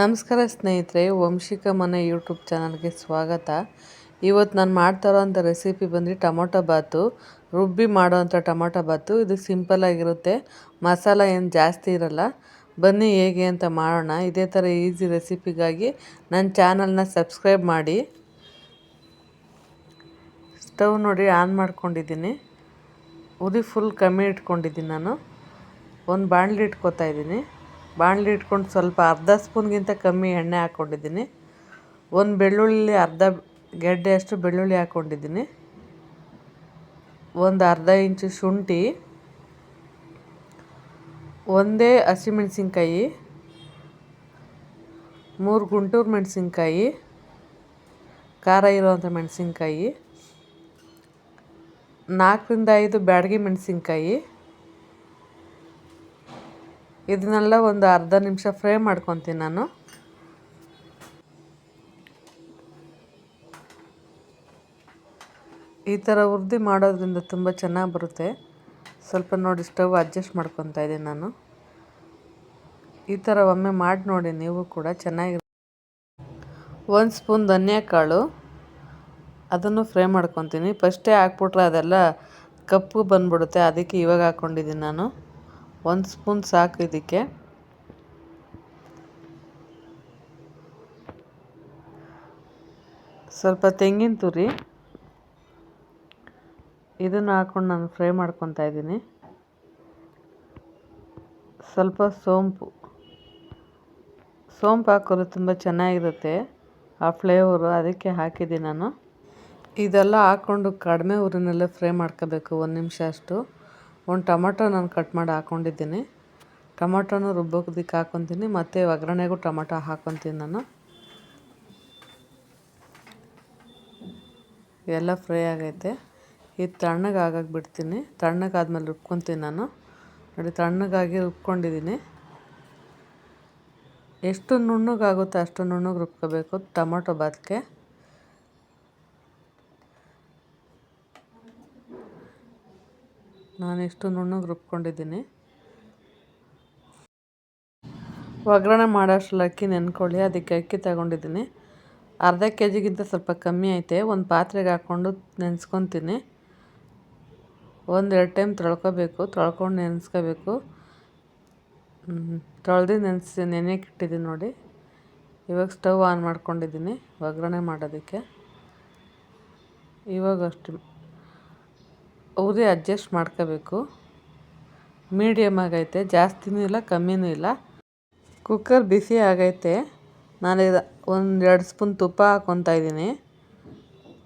ನಮಸ್ಕಾರ ಸ್ನೇಹಿತರೆ, ವಂಶಿಕ ಮನೆ ಯೂಟ್ಯೂಬ್ ಚಾನಲ್ಗೆ ಸ್ವಾಗತ. ಇವತ್ತು ನಾನು ಮಾಡ್ತಾ ಇರೋಂಥ ರೆಸಿಪಿ ಬಂದು ಟೊಮೊಟೊ ಬಾತು. ರುಬ್ಬಿ ಮಾಡೋವಂಥ ಟೊಮೊಟೊ ಬಾತು. ಇದು ಸಿಂಪಲ್ ಆಗಿರುತ್ತೆ, ಮಸಾಲ ಏನು ಜಾಸ್ತಿ ಇರಲ್ಲ. ಬನ್ನಿ ಹೇಗೆ ಅಂತ ಮಾಡೋಣ. ಇದೇ ಥರ ಈಸಿ ರೆಸಿಪಿಗಾಗಿ ನನ್ನ ಚಾನಲ್ನ ಸಬ್ಸ್ಕ್ರೈಬ್ ಮಾಡಿ. ಸ್ಟವ್ ನೋಡಿ ಆನ್ ಮಾಡ್ಕೊಂಡಿದ್ದೀನಿ. ಉರಿ ಫುಲ್ ಕಮ್ಮಿ ಇಟ್ಕೊಂಡಿದ್ದೀನಿ ನಾನು. ಒಂದು ಬಾಣಲಿ ಇಟ್ಕೋತಾ ಇದ್ದೀನಿ. ಬಾಣಲಿ ಇಟ್ಕೊಂಡು ಸ್ವಲ್ಪ ಅರ್ಧ ಸ್ಪೂನ್ಗಿಂತ ಕಮ್ಮಿ ಎಣ್ಣೆ ಹಾಕ್ಕೊಂಡಿದ್ದೀನಿ. ಒಂದು ಬೆಳ್ಳುಳ್ಳಿ, ಅರ್ಧ ಗೆಡ್ಡೆಯಷ್ಟು ಬೆಳ್ಳುಳ್ಳಿ ಹಾಕ್ಕೊಂಡಿದ್ದೀನಿ. ಒಂದು ಅರ್ಧ ಇಂಚು ಶುಂಠಿ, ಒಂದೇ ಹಸಿಮೆಣ್ಸಿನ್ಕಾಯಿ, ಮೂರು ಗುಂಟೂರು ಮೆಣಸಿನ್ಕಾಯಿ, ಖಾರ ಇರುವಂಥ ಮೆಣಸಿನ್ಕಾಯಿ, ನಾಲ್ಕರಿಂದ ಐದು ಬ್ಯಾಡಗಿ ಮೆಣಸಿನ್ಕಾಯಿ ಇದನ್ನೆಲ್ಲ ಒಂದು ಅರ್ಧ ನಿಮಿಷ ಫ್ರೈ ಮಾಡ್ಕೊತೀನಿ ನಾನು. ಈ ಥರ ಉರ್ದಿ ಮಾಡೋದ್ರಿಂದ ತುಂಬ ಚೆನ್ನಾಗಿ ಬರುತ್ತೆ. ಸ್ವಲ್ಪ ನೋಡಿ ಸ್ಟವ್ ಅಡ್ಜಸ್ಟ್ ಮಾಡ್ಕೊತಾ ಇದ್ದೀನಿ ನಾನು. ಈ ಥರ ಒಮ್ಮೆ ಮಾಡಿ ನೋಡಿ ನೀವು ಕೂಡ ಚೆನ್ನಾಗಿ ಒಂದು ಸ್ಪೂನ್ ಧನಿಯಾ ಕಾಳು, ಅದನ್ನು ಫ್ರೈ ಮಾಡ್ಕೊತೀನಿ. ಫಸ್ಟೇ ಹಾಕ್ಬಿಟ್ರೆ ಅದೆಲ್ಲ ಕಪ್ಪು ಬಂದ್ಬಿಡುತ್ತೆ, ಅದಕ್ಕೆ ಇವಾಗ ಹಾಕ್ಕೊಂಡಿದ್ದೀನಿ ನಾನು. ಒಂದು ಸ್ಪೂನ್ ಸಾಕು ಇದಕ್ಕೆ. ಸ್ವಲ್ಪ ತೆಂಗಿನ ತುರಿ. ಇದನ್ನು ಹಾಕ್ಕೊಂಡು ನಾನು ಫ್ರೈ ಮಾಡ್ಕೊತಾ ಇದ್ದೀನಿ. ಸ್ವಲ್ಪ ಸೋಂಪು. ಸೋಂಪು ಹಾಕೋದು ತುಂಬ ಚೆನ್ನಾಗಿರುತ್ತೆ, ಆ ಫ್ಲೇವರು ಅದಕ್ಕೆ ಹಾಕಿದ್ದೀನಿ ನಾನು. ಇದೆಲ್ಲ ಹಾಕ್ಕೊಂಡು ಕಡಿಮೆ ಊರಿನಲ್ಲೇ ಫ್ರೈ ಮಾಡ್ಕೋಬೇಕು, ಒಂದು ನಿಮಿಷ ಅಷ್ಟು. ಒಂದು ಟೊಮೊಟೊ ನಾನು ಕಟ್ ಮಾಡಿ ಹಾಕ್ಕೊಂಡಿದ್ದೀನಿ ಟೊಮೊಟೊನು ರುಬ್ಬೋದಕ್ಕೆ ಹಾಕ್ಕೊತೀನಿ ಮತ್ತು ಒಗ್ಗರಣೆಗೂ ಟೊಮೊಟೊ ಹಾಕ್ಕೊತೀನಿ ನಾನು. ಎಲ್ಲ ಫ್ರೈ ಆಗೈತೆ. ಇದು ತಣ್ಣಗೆ ಬಿಡ್ತೀನಿ. ತಣ್ಣಗಾದ್ಮೇಲೆ ರುಬ್ಕೊತೀನಿ ನಾನು. ನೋಡಿ, ತಣ್ಣಗಾಗಿ ರುಬ್ಕೊಂಡಿದ್ದೀನಿ. ಎಷ್ಟು ನುಣ್ಣಗಾಗುತ್ತೋ ಅಷ್ಟು ನುಣ್ಣಗೆ ರುಬ್ಕೋಬೇಕು ಟೊಮೊಟೊ ಬಾತ್ಗೆ. ನಾನು ನುಣ್ಣಗೆ ರುಬ್ಕೊಂಡಿದ್ದೀನಿ. ಒಗ್ಗರಣೆ ಮಾಡೋಷ್ಟು ಅಕ್ಕಿ ನೆನ್ಕೊಳ್ಳಿ, ಅದಕ್ಕೆ ಅಕ್ಕಿ ತಗೊಂಡಿದ್ದೀನಿ. ಅರ್ಧ ಕೆ ಜಿಗಿಂತ ಸ್ವಲ್ಪ ಕಮ್ಮಿ ಐತೆ, ಒಂದು ಪಾತ್ರೆಗೆ ಹಾಕ್ಕೊಂಡು ನೆನೆಸ್ಕೊತೀನಿ. ಒಂದೆರಡು ಟೈಮ್ ತೊಳ್ಕೊಬೇಕು, ತೊಳ್ಕೊಂಡು ನೆನೆಸ್ಕೋಬೇಕು. ತೊಳೆದು ನೆನೆಸಿ ನೆನೆಯಕ್ಕೆ ಇಟ್ಟಿದ್ದೀನಿ ನೋಡಿ. ಇವಾಗ ಸ್ಟವ್ ಆನ್ ಮಾಡ್ಕೊಂಡಿದ್ದೀನಿ, ಒಗ್ಗರಣೆ ಮಾಡೋದಕ್ಕೆ. ಇವಾಗ ಅಷ್ಟು ಉರಿ ಅಡ್ಜಸ್ಟ್ ಮಾಡ್ಕೋಬೇಕು. ಮೀಡಿಯಮ್ ಆಗೈತೆ, ಜಾಸ್ತಿನೂ ಇಲ್ಲ, ಕಮ್ಮಿನೂ ಇಲ್ಲ. ಕುಕ್ಕರ್ ಬಿಸಿ ಆಗೈತೆ. ನಾನು ಒಂದು ಎರಡು ಸ್ಪೂನ್ ತುಪ್ಪ ಹಾಕ್ಕೊತಾ ಇದ್ದೀನಿ.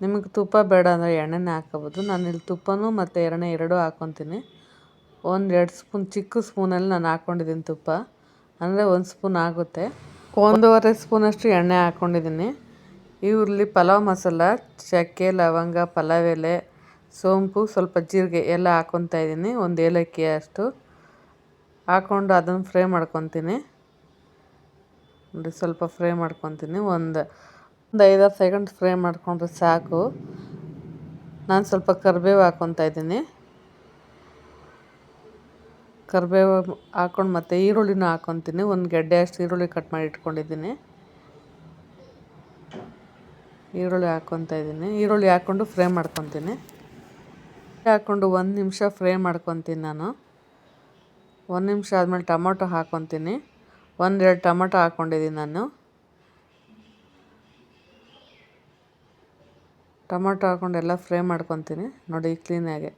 ನಿಮಗೆ ತುಪ್ಪ ಬೇಡ ಅಂದರೆ ಎಣ್ಣೆನೇ ಹಾಕೋಬೋದು ನಾನು ಇಲ್ಲಿ ತುಪ್ಪನೂ ಮತ್ತು ಎಣ್ಣೆ ಎರಡೂ ಹಾಕೊತೀನಿ. ಒಂದು ಎರಡು ಸ್ಪೂನ್ ಚಿಕ್ಕ ಸ್ಪೂನಲ್ಲಿ ನಾನು ಹಾಕ್ಕೊಂಡಿದ್ದೀನಿ ತುಪ್ಪ. ಅಂದರೆ ಒಂದು ಸ್ಪೂನ್ ಆಗುತ್ತೆ. ಒಂದೂವರೆ ಸ್ಪೂನಷ್ಟು ಎಣ್ಣೆ ಹಾಕ್ಕೊಂಡಿದ್ದೀನಿ ಈರುಳ್ಳಿ, ಪಲಾವ್ ಮಸಾಲ, ಚಕ್ಕೆ, ಲವಂಗ, ಪಲಾವ್ ಎಲೆ ಸೋಂಪು ಸ್ವಲ್ಪ ಜೀರಿಗೆ ಎಲ್ಲ ಹಾಕ್ಕೊತಾ ಇದ್ದೀನಿ, ಒಂದು ಏಲಕ್ಕಿ ಅಷ್ಟು. ಹಾಕ್ಕೊಂಡು ಅದನ್ನು ಫ್ರೈ ಮಾಡ್ಕೊತೀನಿ. ನೋಡಿ, ಸ್ವಲ್ಪ ಫ್ರೈ ಮಾಡ್ಕೊತೀನಿ. ಒಂದು ಒಂದು ಐದಾರು ಸೆಕೆಂಡ್ ಫ್ರೈ ಮಾಡಿಕೊಂಡ್ರೆ ಸಾಕು. ನಾನು ಸ್ವಲ್ಪ ಕರಿಬೇವು ಹಾಕ್ಕೊತಾ ಇದ್ದೀನಿ. ಕರಿಬೇವು ಹಾಕ್ಕೊಂಡು ಮತ್ತು ಈರುಳ್ಳಿನೂ ಹಾಕ್ಕೊತೀನಿ ಒಂದು ಗೆಡ್ಡೆ ಅಷ್ಟು ಈರುಳ್ಳಿ ಕಟ್ ಮಾಡಿ ಇಟ್ಕೊಂಡಿದ್ದೀನಿ. ಈರುಳ್ಳಿ ಹಾಕ್ಕೊತಾ ಇದ್ದೀನಿ. ಈರುಳ್ಳಿ ಹಾಕ್ಕೊಂಡು ಫ್ರೈ ಮಾಡ್ಕೊತೀನಿ. ಹಾಕ್ಕೊಂಡು ಒಂದು ನಿಮಿಷ ಫ್ರೈ ಮಾಡ್ಕೊತೀನಿ ನಾನು. ಒಂದು ನಿಮಿಷ ಆದಮೇಲೆ ಟೊಮೊಟೊ ಹಾಕ್ಕೊತೀನಿ ಒಂದೆರಡು ಟೊಮೊಟೊ ಹಾಕ್ಕೊಂಡಿದ್ದೀನಿ ನಾನು. ಟೊಮೊಟೊ ಹಾಕ್ಕೊಂಡು ಎಲ್ಲ ಫ್ರೈ ಮಾಡ್ಕೊತೀನಿ. ನೋಡಿ ಕ್ಲೀನಾಗೆ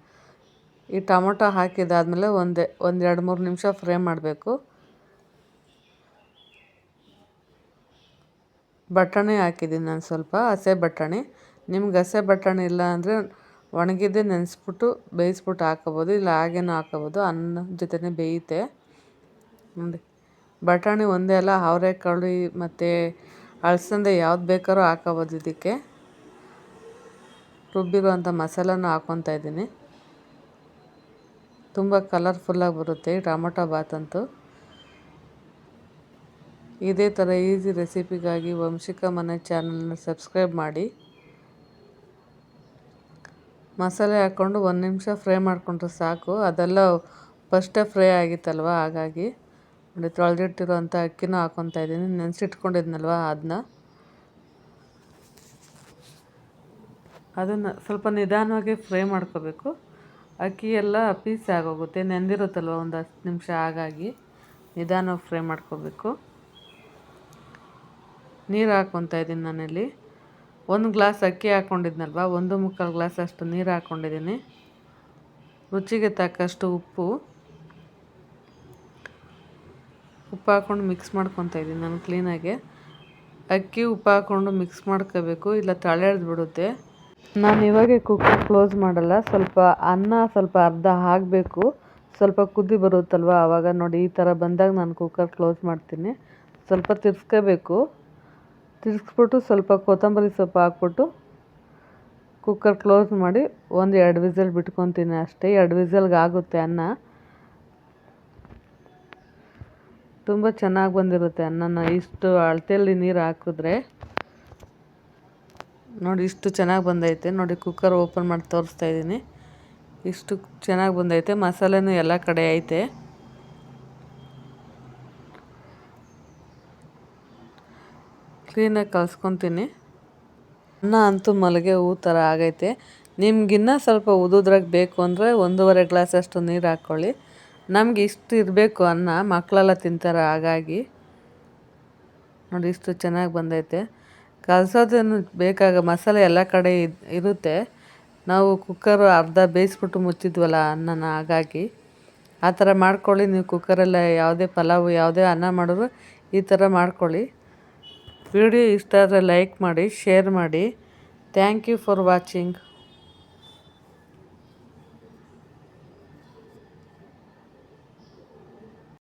ಈ ಟೊಮೊಟೊ ಹಾಕಿದಾದ್ಮೇಲೆ ಒಂದೇ, ಒಂದು ಎರಡು, ಮೂರು ನಿಮಿಷ ಫ್ರೈ ಮಾಡಬೇಕು. ಬಟಾಣಿ ಹಾಕಿದ್ದೀನಿ ನಾನು ಸ್ವಲ್ಪ ಹಸೆ ಬಟಾಣಿ. ನಿಮ್ಗೆ ಹಸೆ ಬಟಾಣಿ ಇಲ್ಲ ಅಂದರೆ ಒಣಗಿದ್ದೇ ನೆನೆಸ್ಬಿಟ್ಟು ಬೇಯಿಸ್ಬಿಟ್ಟು ಹಾಕೋಬೋದು, ಇಲ್ಲ ಹಾಗೇನೂ ಹಾಕೋಬೋದು. ಅನ್ನ ಜೊತೆನೇ ಬೇಯುತ್ತೆ. ನೋಡಿ, ಬಟಾಣಿ ಒಂದೇ ಅಲ್ಲ, ಅವರೆಕಾಳು ಮತ್ತು ಅಳಸಂದೆ ಯಾವ್ದು ಬೇಕಾದ್ರೂ ಹಾಕೋಬೋದು ಇದಕ್ಕೆ. ರುಬ್ಬಿರುವಂಥ ಮಸಾಲನೂ ಹಾಕ್ಕೊತಾ ಇದ್ದೀನಿ. ತುಂಬ ಕಲರ್ಫುಲ್ಲಾಗಿ ಬರುತ್ತೆ ಟೊಮೊಟೊ ಬಾತಂತೂ ಇದೇ ಥರ ಈಸಿ ರೆಸಿಪಿಗಾಗಿ ವಂಶಿಕ ಮನೆ ಚಾನಲ್ನ ಸಬ್ಸ್ಕ್ರೈಬ್ ಮಾಡಿ. ಮಸಾಲೆ ಹಾಕ್ಕೊಂಡು ಒಂದು ನಿಮಿಷ ಫ್ರೈ ಮಾಡಿಕೊಂಡ್ರೆ ಸಾಕು. ಅದೆಲ್ಲ ಫಸ್ಟೇ ಫ್ರೈ ಆಗಿತ್ತಲ್ವ? ಹಾಗಾಗಿ ನೋಡಿ ತೊಳೆದಿಟ್ಟಿರೋಂಥ ಅಕ್ಕಿನೂ ಹಾಕ್ಕೊತಾ ಇದ್ದೀನಿ. ನೆನೆಸಿಟ್ಕೊಂಡಿದ್ನಲ್ವ ಅದನ್ನ ಅದನ್ನು ಸ್ವಲ್ಪ ನಿಧಾನವಾಗಿ ಫ್ರೈ ಮಾಡ್ಕೋಬೇಕು. ಅಕ್ಕಿ ಎಲ್ಲ ಪೀಸ್ ಆಗೋಗುತ್ತೆ. ನೆಂದಿರುತ್ತಲ್ವ ಒಂದು ಹತ್ತು ನಿಮಿಷ? ಹಾಗಾಗಿ ನಿಧಾನವಾಗಿ ಫ್ರೈ ಮಾಡ್ಕೋಬೇಕು. ನೀರು ಹಾಕ್ಕೊತಾ ಇದ್ದೀನಿ ನಾನಿಲ್ಲಿ. ಒಂದು ಗ್ಲಾಸ್ ಅಕ್ಕಿ ಹಾಕ್ಕೊಂಡಿದ್ನಲ್ವ ಒಂದು ಮುಕ್ಕಾಲು ಗ್ಲಾಸ್ ಅಷ್ಟು ನೀರು ಹಾಕ್ಕೊಂಡಿದ್ದೀನಿ ರುಚಿಗೆ ತಕ್ಕಷ್ಟು ಉಪ್ಪು. ಉಪ್ಪು ಹಾಕ್ಕೊಂಡು ಮಿಕ್ಸ್ ಮಾಡ್ಕೊತಾ ಇದ್ದೀನಿ ನಾನು ಕ್ಲೀನಾಗೆ ಅಕ್ಕಿ ಉಪ್ಪು ಹಾಕ್ಕೊಂಡು ಮಿಕ್ಸ್ ಮಾಡ್ಕೋಬೇಕು, ಇಲ್ಲ ತಳೆ ಬಿಡುತ್ತೆ. ನಾನು ಇವಾಗೆ ಕುಕ್ಕರ್ ಕ್ಲೋಸ್ ಮಾಡಲ್ಲ, ಸ್ವಲ್ಪ ಅನ್ನ ಸ್ವಲ್ಪ ಅರ್ಧ ಆಗಬೇಕು ಸ್ವಲ್ಪ ಕುದಿ ಬರುತ್ತಲ್ವ? ಆವಾಗ ನೋಡಿ ಈ ಥರ ಬಂದಾಗ ನಾನು ಕುಕ್ಕರ್ ಕ್ಲೋಸ್ ಮಾಡ್ತೀನಿ. ಸ್ವಲ್ಪ ತಿರ್ಸ್ಕೋಬೇಕು. ತಿರ್ಗಿಸ್ಬಿಟ್ಟು ಸ್ವಲ್ಪ ಕೊತ್ತಂಬರಿ ಸೊಪ್ಪು ಹಾಕ್ಬಿಟ್ಟು ಕುಕ್ಕರ್ ಕ್ಲೋಸ್ ಮಾಡಿ ಒಂದು ಎರಡು ವಿಸಲ್ ಬಿಟ್ಕೊತೀನಿ ಅಷ್ಟೇ. ಎರಡು ವಿಸಲ್ಗೆ ಆಗುತ್ತೆ ಅನ್ನ. ತುಂಬ ಚೆನ್ನಾಗಿ ಬಂದಿರುತ್ತೆ ಅನ್ನನ. ಇಷ್ಟು ಅಳತೆಯಲ್ಲಿ ನೀರು ಹಾಕಿದ್ರೆ ನೋಡಿ ಇಷ್ಟು ಚೆನ್ನಾಗಿ ಬಂದೈತೆ. ನೋಡಿ ಕುಕ್ಕರ್ ಓಪನ್ ಮಾಡಿ ತೋರಿಸ್ತಾ ಇದ್ದೀನಿ. ಇಷ್ಟು ಚೆನ್ನಾಗಿ ಬಂದೈತೆ. ಮಸಾಲೆನೂ ಎಲ್ಲ ಕಡೆ ಐತೆ. ಕ್ಲೀನಾಗಿ ಕಲ್ಸ್ಕೊತೀನಿ. ಅನ್ನ ಅಂತೂ ಮಲಗೆ ಹೂ ಥರ ಆಗೈತೆ. ನಿಮ್ಗಿನ್ನ ಸ್ವಲ್ಪ ಉದುದ್ರಾಗ ಬೇಕು ಅಂದರೆ ಒಂದೂವರೆ ಗ್ಲಾಸ್ ಅಷ್ಟು ನೀರು ಹಾಕ್ಕೊಳ್ಳಿ. ನಮ್ಗೆ ಇಷ್ಟು ಇರಬೇಕು ಅನ್ನ ಮಕ್ಕಳೆಲ್ಲ ತಿಂತಾರೆ ಹಾಗಾಗಿ. ನೋಡಿ, ಇಷ್ಟು ಚೆನ್ನಾಗಿ ಬಂದೈತೆ. ಕಲಸೋದೇನು ಬೇಕಾಗ ಮಸಾಲೆ ಎಲ್ಲ ಕಡೆ ಇರುತ್ತೆ. ನಾವು ಕುಕ್ಕರ್ ಅರ್ಧ ಬೇಯಿಸ್ಬಿಟ್ಟು ಮುಚ್ಚಿದ್ವಲ್ಲ ಅನ್ನನ ಹಾಗಾಗಿ. ಆ ಥರ ಮಾಡ್ಕೊಳ್ಳಿ. ನೀವು ಕುಕ್ಕರೆಲ್ಲ ಯಾವುದೇ ಪಲಾವು, ಯಾವುದೇ ಅನ್ನ ಮಾಡಿದ್ರು ಈ ಥರ ಮಾಡ್ಕೊಳ್ಳಿ. ವಿಡಿಯೋ ಇಷ್ಟ ಆದರೆ ಲೈಕ್ ಮಾಡಿ ಶೇರ್ ಮಾಡಿ. Thank you for watching